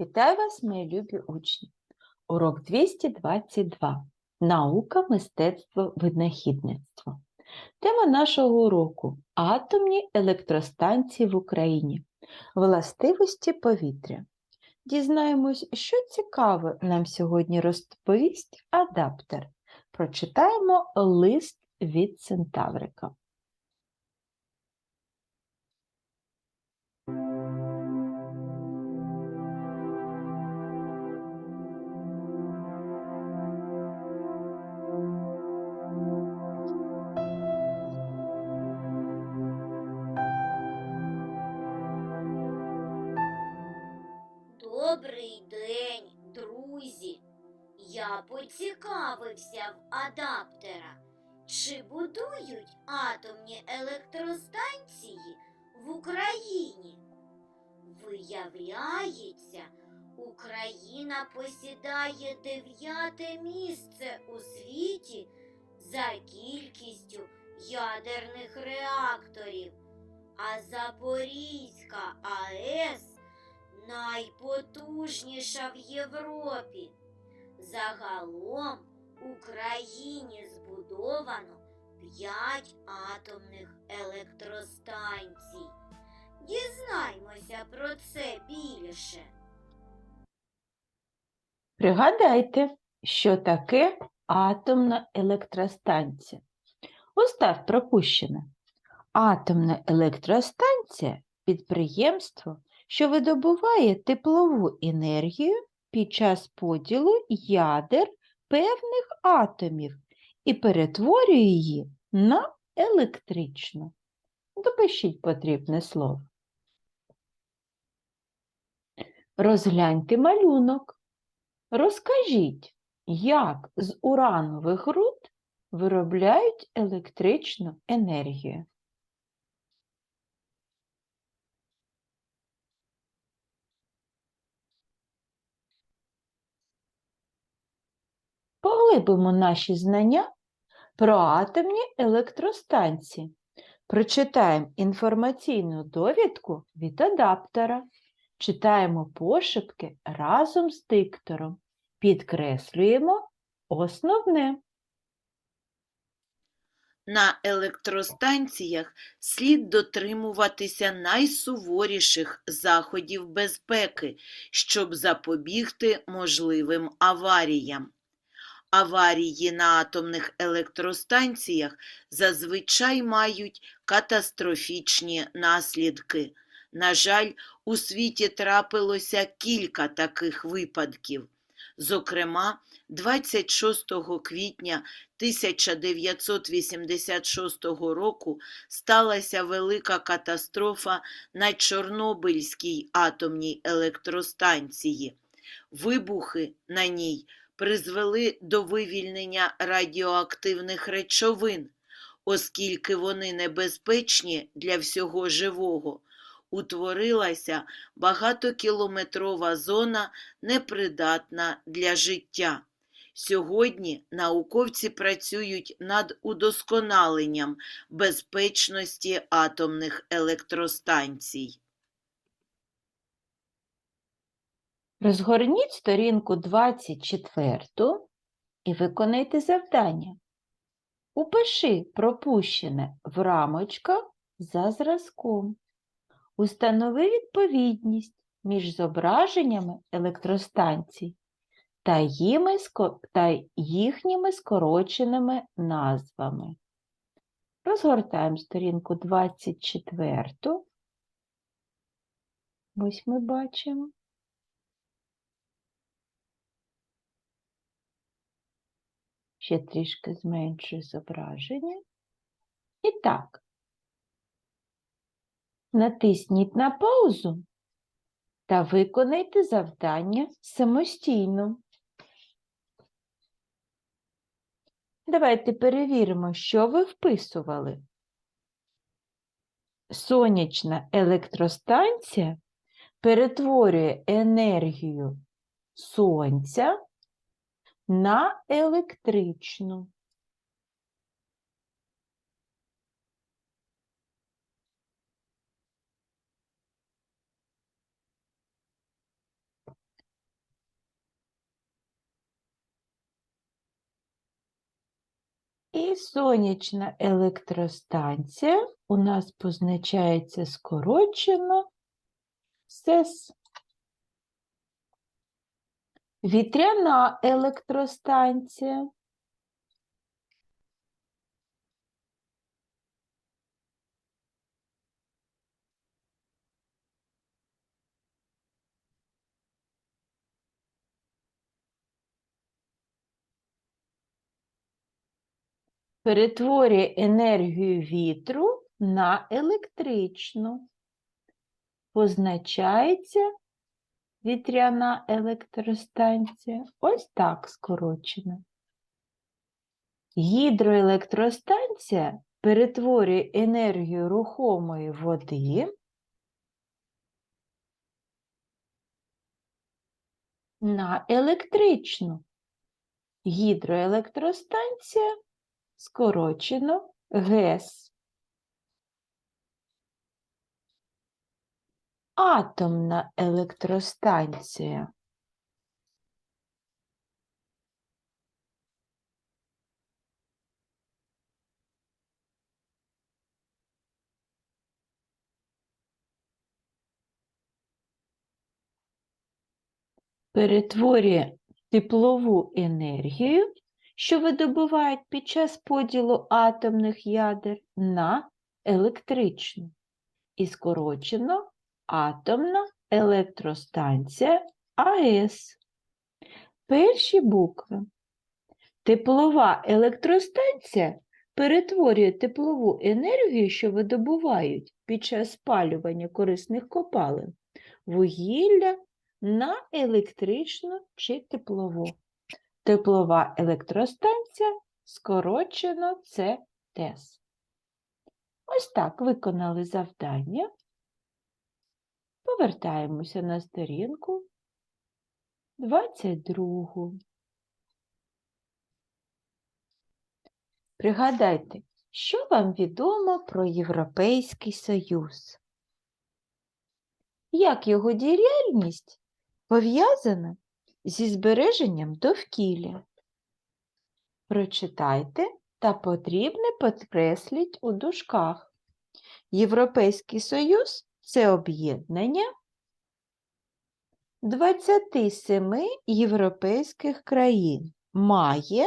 Вітаю вас, мої любі учні! Урок 222. Наука, мистецтво, винахідництво. Тема нашого уроку атомні електростанції в Україні. Властивості повітря. Дізнаємось, що цікаве нам сьогодні розповість адаптер. Прочитаємо лист від Центаврика. Добрий день, друзі! Я поцікавився в адаптера, чи будують атомні електростанції в Україні. Виявляється, Україна посідає дев'яте місце у світі за кількістю ядерних реакторів, а Запорізька АЕС найпотужніша в Європі. Загалом в Україні збудовано 5 атомних електростанцій. Дізнаймося про це більше. Пригадайте, що таке атомна електростанція. Устав пропущене. Атомна електростанція підприємство, що видобуває теплову енергію під час поділу ядер певних атомів і перетворює її на електричну. Допишіть потрібне слово. Розгляньте малюнок. Розкажіть, як з уранових руд виробляють електричну енергію. Поглибимо наші знання про атомні електростанції. Прочитаємо інформаційну довідку від адаптера. Читаємо пошепки разом з диктором. Підкреслюємо основне. На електростанціях слід дотримуватися найсуворіших заходів безпеки, щоб запобігти можливим аваріям. Аварії на атомних електростанціях зазвичай мають катастрофічні наслідки. На жаль, у світі трапилося кілька таких випадків. Зокрема, 26 квітня 1986 року сталася велика катастрофа на Чорнобильській атомній електростанції. Вибухи на ній призвели до вивільнення радіоактивних речовин, оскільки вони небезпечні для всього живого. Утворилася багатокілометрова зона, непридатна для життя. Сьогодні науковці працюють над удосконаленням безпечності атомних електростанцій. Розгорніть сторінку 24 і виконайте завдання. Упиши пропущене в рамочках за зразком. Установи відповідність між зображеннями електростанцій та, їхніми скороченими назвами. Розгортаємо сторінку 24. Ось ми бачимо. Ще трішки зменшую зображення. І так, натисніть на паузу та виконайте завдання самостійно. Давайте перевіримо, що ви вписували. Сонячна електростанція перетворює енергію сонця на електричну. І сонячна електростанція у нас позначається скорочено СЕС. Вітряна електростанція. перетворює енергію вітру на електричну. Позначається вітряна електростанція. Ось так скорочено. Гідроелектростанція перетворює енергію рухомої води на електричну. Гідроелектростанція скорочено ГЕС. Атомна електростанція. Перетворює теплову енергію що видобувають під час поділу атомних ядер на електричну. І скорочено атомна електростанція АЕС. Перші букви. Теплова електростанція перетворює теплову енергію, що видобувають під час спалювання корисних копалин, вугілля на електричну чи теплову. Теплова електростанція скорочено це ТЕС. Ось так виконали завдання. Повертаємося на сторінку 22. Пригадайте, що вам відомо про Європейський Союз? Як його діяльність пов'язана зі збереженням довкілля. Прочитайте та потрібне підкресліть у дужках. Європейський Союз це об'єднання 27 європейських країн. Має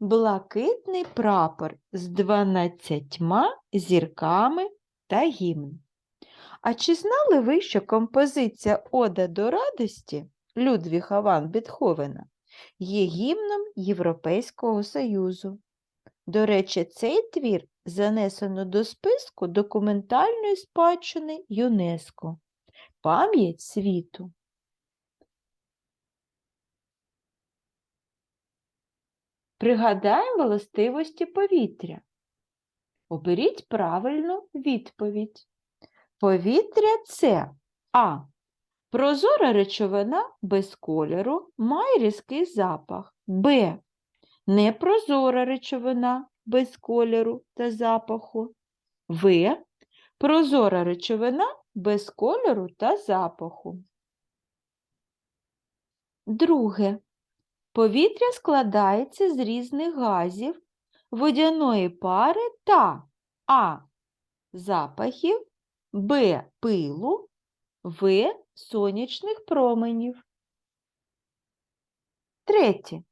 блакитний прапор з 12 зірками та гімн. А чи знали ви, що композиція Ода до радості Людвіга ван Бетховена є гімном Європейського Союзу? До речі, цей твір занесено до списку документальної спадщини ЮНЕСКО Пам'ять світу. Пригадаємо властивості повітря. Оберіть правильну відповідь. Повітря це А. Прозора речовина без кольору має різкий запах. Б. Непрозора речовина без кольору та запаху. В. Прозора речовина без кольору та запаху. Друге. Повітря складається з різних газів, водяної пари та А. Запахів. Б пилу, В сонячних променів. Третє.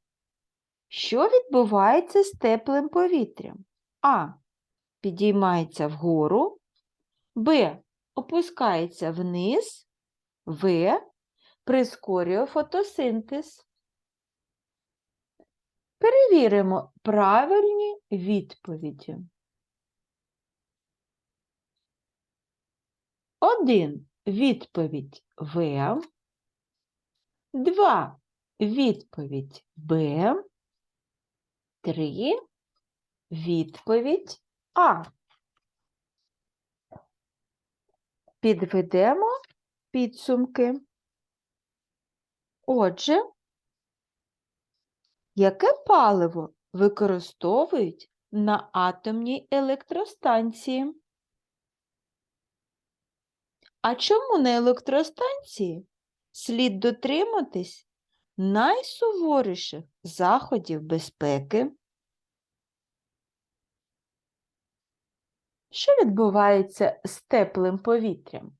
Що відбувається з теплим повітрям? А. Підіймається вгору, Б. Опускається вниз, В. Прискорює фотосинтез. Перевіримо правильні відповіді. 1. Відповідь В. 2. Відповідь Б. 3. Відповідь А. Підведемо підсумки. Отже, яке паливо використовують на атомній електростанції? А чому на електростанції слід дотриматись найсуворіших заходів безпеки? Що відбувається з теплим повітрям?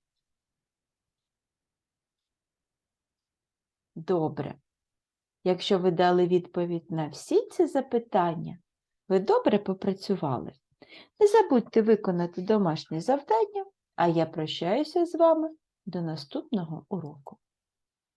Добре. Якщо ви дали відповідь на всі ці запитання, ви добре попрацювали. Не забудьте виконати домашнє завдання, а я прощаюся з вами до наступного уроку.